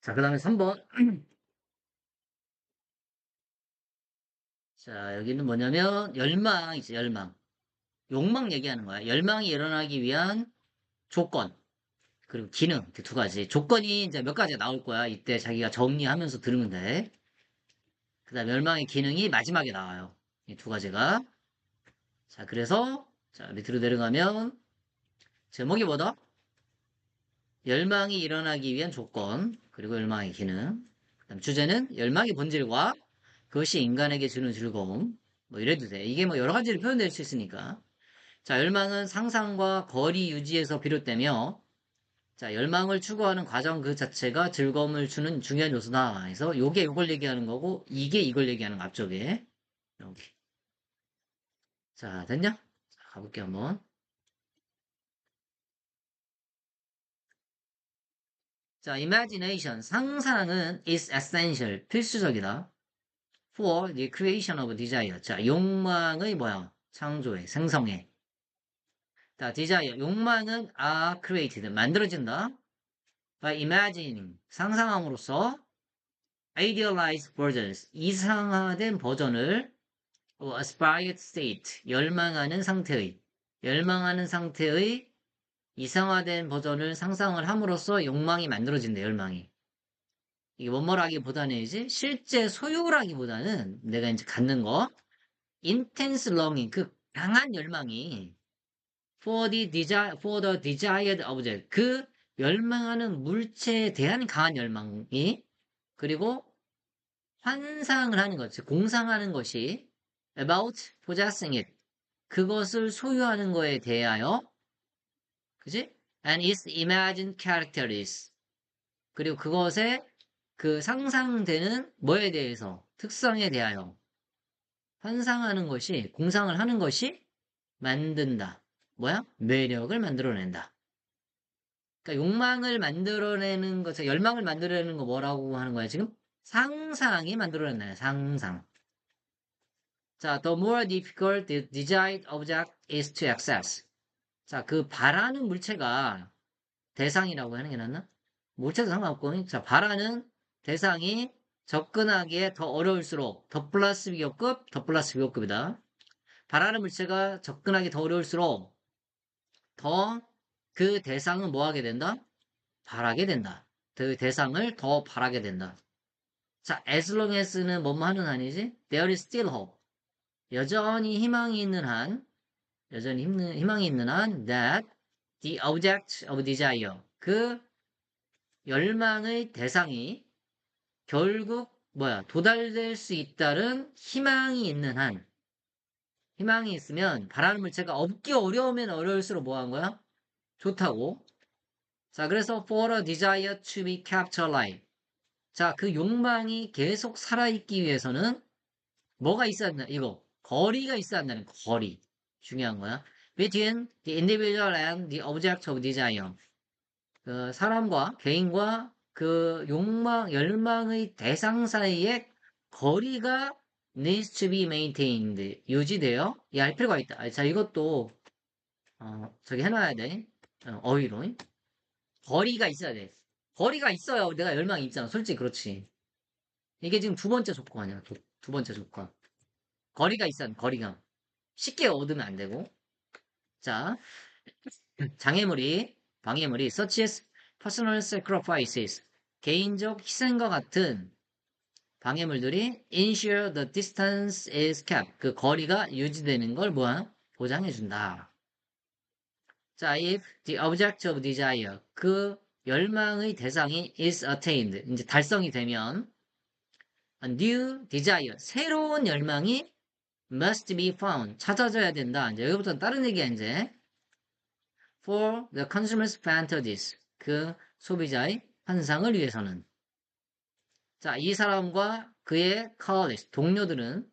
자, 그 다음에 3번. 자, 여기는 뭐냐면, 열망 있어, 열망. 욕망 얘기하는 거야. 열망이 일어나기 위한 조건. 그리고 기능. 이렇게 두 가지. 조건이 이제 몇 가지가 나올 거야. 이때 자기가 정리하면서 들으면 돼. 그 다음 열망의 기능이 마지막에 나와요. 이 두 가지가. 자, 그래서, 자, 밑으로 내려가면, 제목이 뭐다? 열망이 일어나기 위한 조건, 그리고 열망의 기능. 그 다음 주제는 열망의 본질과 그것이 인간에게 주는 즐거움. 뭐 이래도 돼. 이게 뭐 여러 가지로 표현될 수 있으니까. 자, 열망은 상상과 거리 유지에서 비롯되며, 자, 열망을 추구하는 과정 그 자체가 즐거움을 주는 중요한 요소다. 그래서 요게 요걸 얘기하는 거고, 이게 이걸 얘기하는 거 앞쪽에. 이렇게. 자, 됐냐? 자, 가볼게요, 한번. 자, imagination, 상상은 is essential, 필수적이다. for the creation of desire. 자, 욕망의 뭐야? 창조해, 생성해. 자, desire, 욕망은 are created, 만들어진다. by imagining, 상상함으로써 idealized versions, 이상화된 버전을 of aspired state, 열망하는 상태의, 열망하는 상태의 이상화된 버전을 상상을 함으로써 욕망이 만들어진대, 열망이. 이게 뭐뭐라기보다는 이제 실제 소유라기보다는 내가 이제 갖는 거, intense longing, 그 강한 열망이 for the desire, for the desired object, 그 열망하는 물체에 대한 강한 열망이 그리고 환상을 하는 것, 즉 공상하는 것이 about possessing it, 그것을 소유하는 거에 대하여 그지? And its imagined characteristics. 그리고 그것의 그 상상되는 뭐에 대해서, 특성에 대하여 환상하는 것이, 공상을 하는 것이 만든다. 뭐야? 매력을 만들어낸다. 그러니까 욕망을 만들어내는 것, 열망을 만들어내는 거 뭐라고 하는 거야, 지금? 상상이 만들어낸다. 상상. 자, the more difficult the desired object is to access. 자, 그 바라는 물체가 대상이라고 하는 게 낫나? 물체도 상관없고, 자, 바라는 대상이 접근하기에 더 어려울수록 더 플러스 비교급, 더 플러스 비교급이다. 바라는 물체가 접근하기 더 어려울수록 더 그 대상은 뭐 하게 된다? 바라게 된다. 그 대상을 더 바라게 된다. 자, as long as는 하는 한이지? There is still hope. 여전히 희망이 있는 한, 여전히 힘, 희망이 있는 한 that the object of desire. 그 열망의 대상이 결국 뭐야? 도달될 수 있다는 희망이 있는 한. 희망이 있으면 바라는 물체가 없기 어려우면 어려울수록 뭐한 거야? 좋다고. 자 그래서 for a desire to be kept alive. 자그 욕망이 계속 살아있기 위해서는 뭐가 있어야 된다? 이거 거리가 있어야 한다는 거리 중요한 거야. Between the individual and the object of desire. 그 사람과 개인과 그 욕망, 열망의 대상 사이의 거리가 needs to be maintained. 유지되어 야, 할 필요가 있다. 자, 이것도 어, 저기 해놔야 돼. 어, 어휘로. 거리가 있어야 돼. 거리가 있어야 내가 열망이 있잖아. 솔직히 그렇지. 이게 지금 두 번째 조건이야. 두, 두 번째 조건. 거리가 있어야 돼. 거리가. 쉽게 얻으면 안 되고. 자, 장애물이, 방해물이 such as personal sacrifices, 개인적 희생과 같은 방해물들이 ensure the distance is kept, 그 거리가 유지되는 걸 뭐야? 보장해준다. 자, if the object of desire, 그 열망의 대상이 is attained, 이제 달성이 되면 a new desire, 새로운 열망이 must be found. 찾아져야 된다. 이제 여기부터는 다른 얘기야, 이제. for the consumer's fantasies. 그 소비자의 환상을 위해서는. 자, 이 사람과 그의 colleagues, 동료들은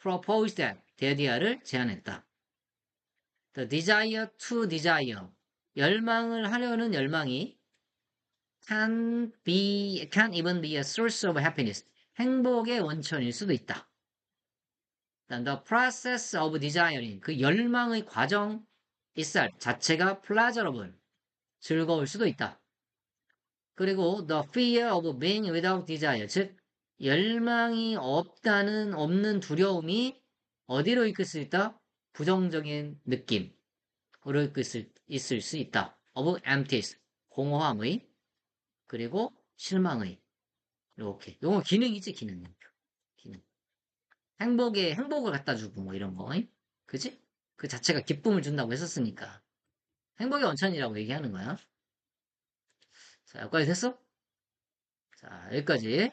proposed that, 데디아를 제안했다. The desire to desire. 열망을 하려는 열망이 can be, can even be a source of happiness. 행복의 원천일 수도 있다. The process of desiring 그 열망의 과정 itself 자체가 pleasurable 즐거울 수도 있다. 그리고 the fear of being without desire. 즉, 열망이 없다는, 없는 두려움이 어디로 이끌 수 있다? 부정적인 느낌으로 이끌 수, 있을 수 있다. of emptiness. 공허함의. 그리고 실망의. 이렇게. 요거 기능이지, 기능. 행복에, 행복을 갖다 주고 뭐 이런 거. 그지? 그 자체가 기쁨을 준다고 했었으니까. 행복의 원천이라고 얘기하는 거야. 자, 여기까지 됐어? 자, 여기까지.